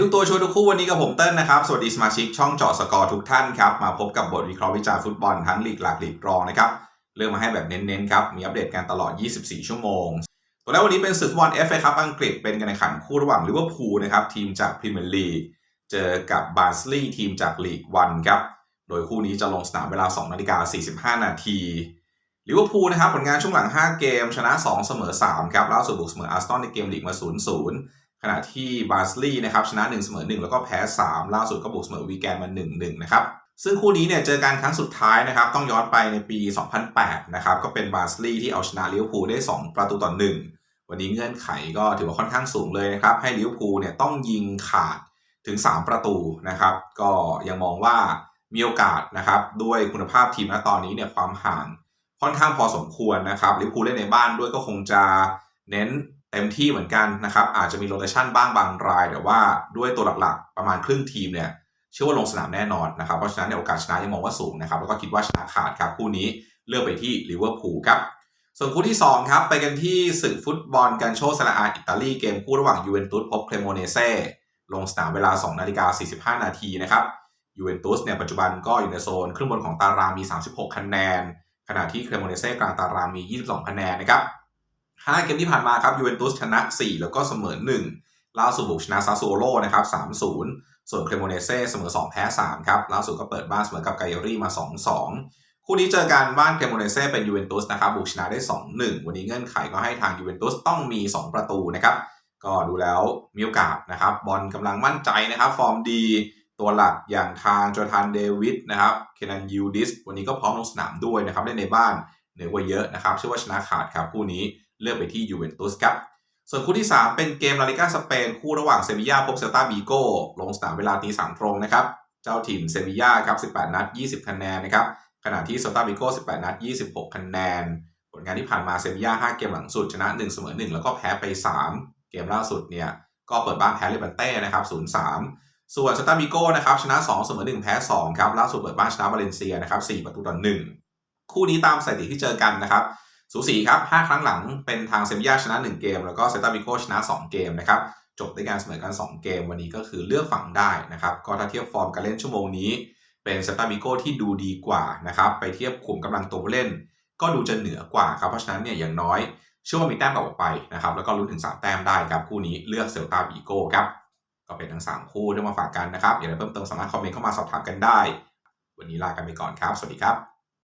ทุกตัวช่วยทุกคู่วันนี้กับผมเติ้ลนะครับ สวัสดีสมาชิกช่องเจาะสกอร์ทุกท่านครับ มาพบกับบทวิเคราะห์วิจารณ์ฟุตบอลทั้งลีกหลักลีกรองนะครับเรื่องมาให้แบบเน้นๆครับ มีอัปเดตกันตลอด 24 ชั่วโมง ตัวแรกวันนี้เป็นศึกฟุตบอล FA ครับอังกฤษเป็นการแข่งขันคู่ระหว่างลิเวอร์พูลนะครับทีมจากพรีเมียร์ลีกเจอกับบาร์สลีย์ทีมจากลีกวันครับโดยคู่นี้จะลงสนามเวลา2นาฬิกา45 นาทีลิเวอร์พูลนะครับผลงานช่วงหลัง 5 เกม ชนะ 2 เสมอ 3 ครับล่าสุดบุกเสมออาร์เซนอลในเกมลีกมา 0-0 ขณะที่บาร์สลีย์นะครับชนะ1เสมอ1 แล้วก็แพ้ 3 ล่าสุดก็บุกเสมอวีแกนมา 1-1 นะครับซึ่งคู่นี้เนี่ยเจอกันครั้งสุดท้ายนะครับต้องย้อนไปในปี 2008 นะครับก็เป็นบาร์สลีย์ที่เอาชนะลิเวอร์พูลได้ 2 ประตูต่อ 1 วันนี้เงื่อนไขก็ถือว่าค่อนข้างสูงเลยนะครับให้ลิเวอร์พูลเนี่ยต้องยิงขาดถึง 3 ประตูนะครับก็ยังมองว่ามีโอกาสนะครับด้วยคุณภาพทีมณตอนนี้เนี่ยความห่างค่อนข้างพอสมควรนะครับลิเวอร์พูลเล่นในบ้านด้วยก็คงจะเน้น เต็มที่เหมือนกันนะครับ อาจจะมีโรเตชันบ้างบางราย แต่ว่าด้วยตัวหลักๆ ประมาณครึ่งทีมเนี่ยเชื่อว่าลงสนามแน่นอนนะครับ เพราะฉะนั้นในโอกาสชนะยังมองว่าสูงนะครับ แล้วก็คิดว่าชนะขาดครับ คู่นี้เลือกไปที่ลิเวอร์พูลครับ ส่วนคู่ที่ 2 ครับ ไปกันที่ศึกฟุตบอลกันโชซาอาอิตาลีเกมคู่ระหว่างยูเวนตุสพบเครโมเนเซ่ลงสนามเวลา 2 นาฬิกา 45 นาทีนะครับยูเวนตุสเนี่ยปัจจุบันก็อยู่ในโซนครึ่งบนของตารางมี 36 คะแนน ขณะที่เครโมเนเซ่กลางตารางมี 22 คะแนนนะครับ 5 เกมที่ผ่านมาครับยูเวนตุสชนะ 4 แล้วก็เสมอ1ล่าสุดบุกชนะซาโซโลนะครับ3-0 ส่วนเครโมเนเซ่เสมอ 2 แพ้ 3 ครับล่าสุดก็เปิดบ้านเสมอกับไกเอรี่มา 2-2 คู่นี้เจอกันบ้านเครโมเนเซ่เป็นยูเวนตุสนะครับบุกชนะได้ 2-1 วันนี้เงื่อนไขก็ให้ทางยูเวนตุสต้องมี 2 ประตูนะครับก็ดูแล้วมีโอกาสนะครับบอลกำลังมั่นใจนะครับฟอร์มดีตัวหลักอย่างทางโจทานเดวิดนะครับเคนันยูดิสวันนี้ก็พร้อมลงสนามด้วยนะครับเล่นในบ้านเหนือกว่าเยอะนะครับเชื่อว่าชนะขาดครับคู่นี้ เลือกไปที่ยูเวนตุสครับ ส่วนคู่ที่ 3 เป็นเกมลาลิกาสเปน คู่ระหว่างเซบียาพบเซลตาบีโกลงสนามเวลาตีสามตรงนะครับ เจ้าถิ่นเซบียาครับ 18 นัด 20 คะแนนนะครับ ขณะที่เซลตาบิโก้18 นัด 26 คะแนน ผลงานที่ผ่านมาเซบียา5 เกมหลังสุดชนะ 1 เสมอ 1 แล้วก็แพ้ไป 3 เกมล่าสุดเนี่ยก็เปิดบ้านแพ้เลบันเต้นะครับ 0-3 ส่วนสตาบิโก้นะครับชนะ 2 เสมอ 1 แพ้ 2 ครับ ล่าสุดเปิดบ้านชนะวาเลนเซียนะครับ 4 ประตูต่อ1คู่นี้ตามสถิติที่เจอกันนะครับ สูสีครับ5ครั้งหลังเป็นทางเซบียาชนะ 1 เกม แล้วก็เซตาบิโกชนะ 2 เกมนะครับจบด้วยการเสมอกัน 2 เกมวันนี้ก็คือเลือกฝั่งได้นะครับก็ถ้าเทียบฟอร์มการเล่นชั่วโมงนี้ เป็นเซตาบิโกที่ดูดีกว่านะครับไปเทียบขุมกำลังตัวเล่น ก็ดูจะเหนือกว่าครับเพราะฉะนั้นเนี่ยอย่างน้อยเชื่อว่ามีแต้มออกไปนะครับแล้วก็ลุ้นถึง 3 แต้มได้ครับคู่นี้เลือกเซลตาบิโกครับก็เป็นทั้ง 3 คู่ที่มาฝากกันนะครับอย่าลืมเพิ่มเติมสามารถคอมเมนต์เข้ามาสอบถามกันได้ วันนี้ลากันไปก่อนครับ สวัสดีครับ